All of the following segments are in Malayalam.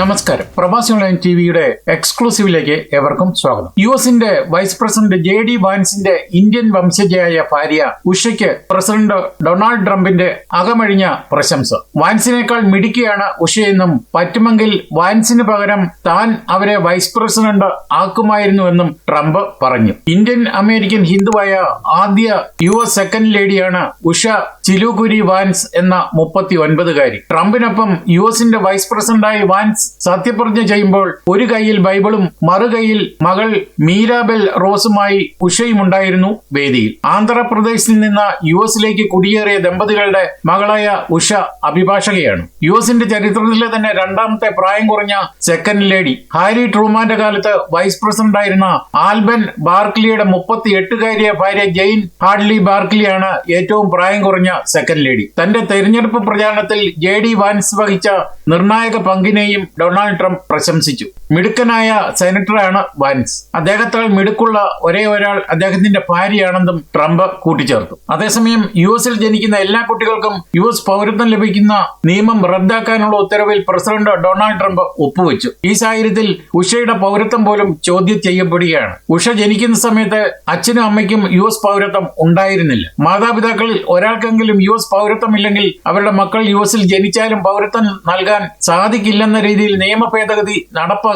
നമസ്കാരം. പ്രവാസി ഓൺലൈൻ ടി വിയുടെ എക്സ്ക്ലൂസീവിലേക്ക് ഏവർക്കും സ്വാഗതം. യു എസിന്റെ വൈസ് പ്രസിഡന്റ് ജെ ഡി വാൻസിന്റെ ഇന്ത്യൻ വംശജയായ ഭാര്യ ഉഷയ്ക്ക് പ്രസിഡന്റ് ഡൊണാൾഡ് ട്രംപിന്റെ അകമഴിഞ്ഞ പ്രശംസ. വാൻസിനേക്കാൾ മിടുക്കിയാണ് ഉഷയെന്നും പറ്റുമെങ്കിൽ വാൻസിന് പകരം താൻ അവരെ വൈസ് പ്രസിഡന്റ് ആക്കുമായിരുന്നുവെന്നും ട്രംപ് പറഞ്ഞു. ഇന്ത്യൻ അമേരിക്കൻ ഹിന്ദുവായ ആദ്യ യു എസ് സെക്കൻഡ് ലേഡിയാണ് ഉഷ ചിലുകുരി വാൻസ് എന്ന മുപ്പത്തി ഒൻപതുകാരി ട്രംപിനൊപ്പം യു എസിന്റെ വൈസ് പ്രസിഡന്റായി വാൻസ് സത്യപ്രതിജ്ഞ ചെയ്യുമ്പോൾ ഒരു കൈയിൽ ബൈബിളും മറുകൈയിൽ മകൾ മീരാബെൽ റോസുമായി ഉഷയും ഉണ്ടായിരുന്നു വേദിയിൽ. ആന്ധ്രാപ്രദേശിൽ നിന്ന് യു എസിലേക്ക് കുടിയേറിയ ദമ്പതികളുടെ മകളായ ഉഷ അഭിഭാഷകയാണ്. യു എസിന്റെ ചരിത്രത്തിലെ തന്നെ രണ്ടാമത്തെ പ്രായം കുറഞ്ഞ സെക്കൻഡ് ലേഡി ഹാരി ട്രൂമാന്റെ കാലത്ത് വൈസ് പ്രസിഡന്റായിരുന്ന ആൽബൻ ബാർക്ലിയുടെ മുപ്പത്തി എട്ടുകാരിയ ഭാര്യ ജെയിൻ ഹാഡ്ലി ബാർക്ലിയാണ് ഏറ്റവും പ്രായം കുറഞ്ഞ സെക്കൻഡ് ലേഡി തന്റെ തെരഞ്ഞെടുപ്പ് പ്രചാരണത്തിൽ ജെ ഡി വാൻസ് വഹിച്ച നിർണായക പങ്കിനെയും ഡൊണാൾഡ് ട്രംപ് പ്രശംസിച്ചു. മിടുക്കനായ സെനറ്ററാണ് വാൻസ് അദ്ദേഹത്താൽ മിടുക്കുള്ള ഒരേ ഒരാൾ അദ്ദേഹത്തിന്റെ ഭാര്യയാണെന്നും ട്രംപ് കൂട്ടിച്ചേർത്തു. അതേസമയം യു എസിൽ ജനിക്കുന്ന എല്ലാ കുട്ടികൾക്കും യു എസ് പൗരത്വം ലഭിക്കുന്ന നിയമം റദ്ദാക്കാനുള്ള ഉത്തരവിൽ പ്രസിഡന്റ് ഡൊണാൾഡ് ട്രംപ് ഒപ്പുവെച്ചു. ഈ സാഹചര്യത്തിൽ ഉഷയുടെ പൗരത്വം പോലും ചോദ്യം ചെയ്യപ്പെടുകയാണ്. ഉഷ ജനിക്കുന്ന സമയത്ത് അച്ഛനും അമ്മയ്ക്കും യു എസ് പൗരത്വം ഉണ്ടായിരുന്നില്ല. മാതാപിതാക്കളിൽ ഒരാൾക്കെങ്കിലും യു എസ് പൗരത്വം ഇല്ലെങ്കിൽ അവരുടെ മക്കൾ യു എസിൽ ജനിച്ചാലും പൗരത്വം നൽകാൻ സാധിക്കില്ലെന്ന രീതിയിൽ നിയമ ഭേദഗതി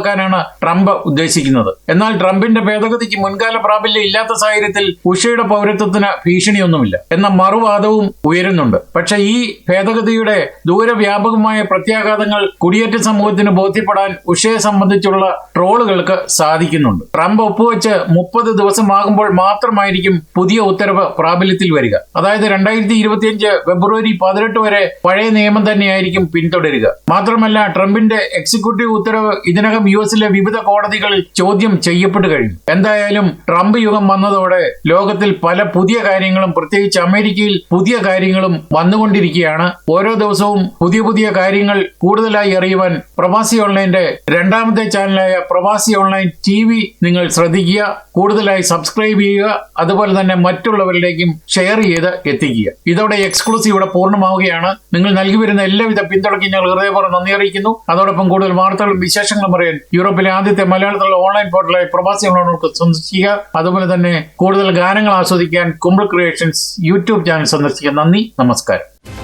നടപ്പാക്കാനാണ് ട്രംപ് ഉദ്ദേശിക്കുന്നത്. എന്നാൽ ട്രംപിന്റെ ഭേദഗതിക്ക് മുൻകാല പ്രാബല്യം ഇല്ലാത്ത സാഹചര്യത്തിൽ ഉഷയുടെ പൗരത്വത്തിന് ഭീഷണിയൊന്നുമില്ല. എന്ന മറുവാദവും ഉയരുന്നുണ്ട്. പക്ഷെ ഈ ഭേദഗതിയുടെ ദൂരവ്യാപകമായ പ്രത്യാഘാതങ്ങൾ കുടിയേറ്റ സമൂഹത്തിന് ബോധ്യപ്പെടാൻ ഉഷയെ സംബന്ധിച്ചുള്ള ട്രോളുകൾക്ക് സാധിക്കുന്നുണ്ട്. ട്രംപ് ഒപ്പുവെച്ച് മുപ്പത് ദിവസമാകുമ്പോൾ മാത്രമായിരിക്കും പുതിയ ഉത്തരവ് പ്രാബല്യത്തിൽ വരിക. അതായത് രണ്ടായിരത്തി ഇരുപത്തിയഞ്ച് ഫെബ്രുവരി പതിനെട്ട് വരെ പഴയ നിയമം തന്നെയായിരിക്കും പിന്തുടരുക. മാത്രമല്ല ട്രംപിന്റെ എക്സിക്യൂട്ടീവ് ഉത്തരവ് ഇതിനകം യു എസിലെ വിവിധ കോടതികളിൽ ചോദ്യം ചെയ്യപ്പെട്ടു കഴിഞ്ഞു. എന്തായാലും ട്രംപ് യുഗം വന്നതോടെ ലോകത്തിൽ പല പുതിയ കാര്യങ്ങളും പ്രത്യേകിച്ച് അമേരിക്കയിൽ പുതിയ കാര്യങ്ങളും വന്നുകൊണ്ടിരിക്കുകയാണ്. ഓരോ ദിവസവും പുതിയ പുതിയ കാര്യങ്ങൾ കൂടുതലായി അറിയുവാൻ പ്രവാസി ഓൺലൈന്റെ രണ്ടാമത്തെ ചാനലായ പ്രവാസി ഓൺലൈൻ ടി നിങ്ങൾ ശ്രദ്ധിക്കുക കൂടുതലായി സബ്സ്ക്രൈബ് ചെയ്യുക അതുപോലെ തന്നെ മറ്റുള്ളവരിലേക്കും ഷെയർ ചെയ്ത് എത്തിക്കുക. ഇതോടെ എക്സ്ക്ലൂസീവ് ഇവിടെ പൂർണമാവുകയാണ്. നിങ്ങൾ നൽകി വരുന്ന എല്ലാവിധ പിന്തുണയ്ക്കും ഞങ്ങൾ ഹൃദയപൂർവം നന്ദി അറിയിക്കുന്നു. അതോടൊപ്പം കൂടുതൽ വാർത്തകളും വിശേഷങ്ങളും അറിയാൻ യൂറോപ്പിലെ ആദ്യത്തെ മലയാളത്തിലുള്ള ഓൺലൈൻ പോർട്ടലായി പ്രവാസി ഓൺലൈനുകൾക്ക് സന്ദർശിക്കുക. അതുപോലെ തന്നെ കൂടുതൽ ഗാനങ്ങൾ ആസ്വദിക്കാൻ കുമ്പിൾ ക്രിയേഷൻസ് യൂട്യൂബ് ചാനൽ സന്ദർശിക്കുക. നന്ദി നമസ്കാരം.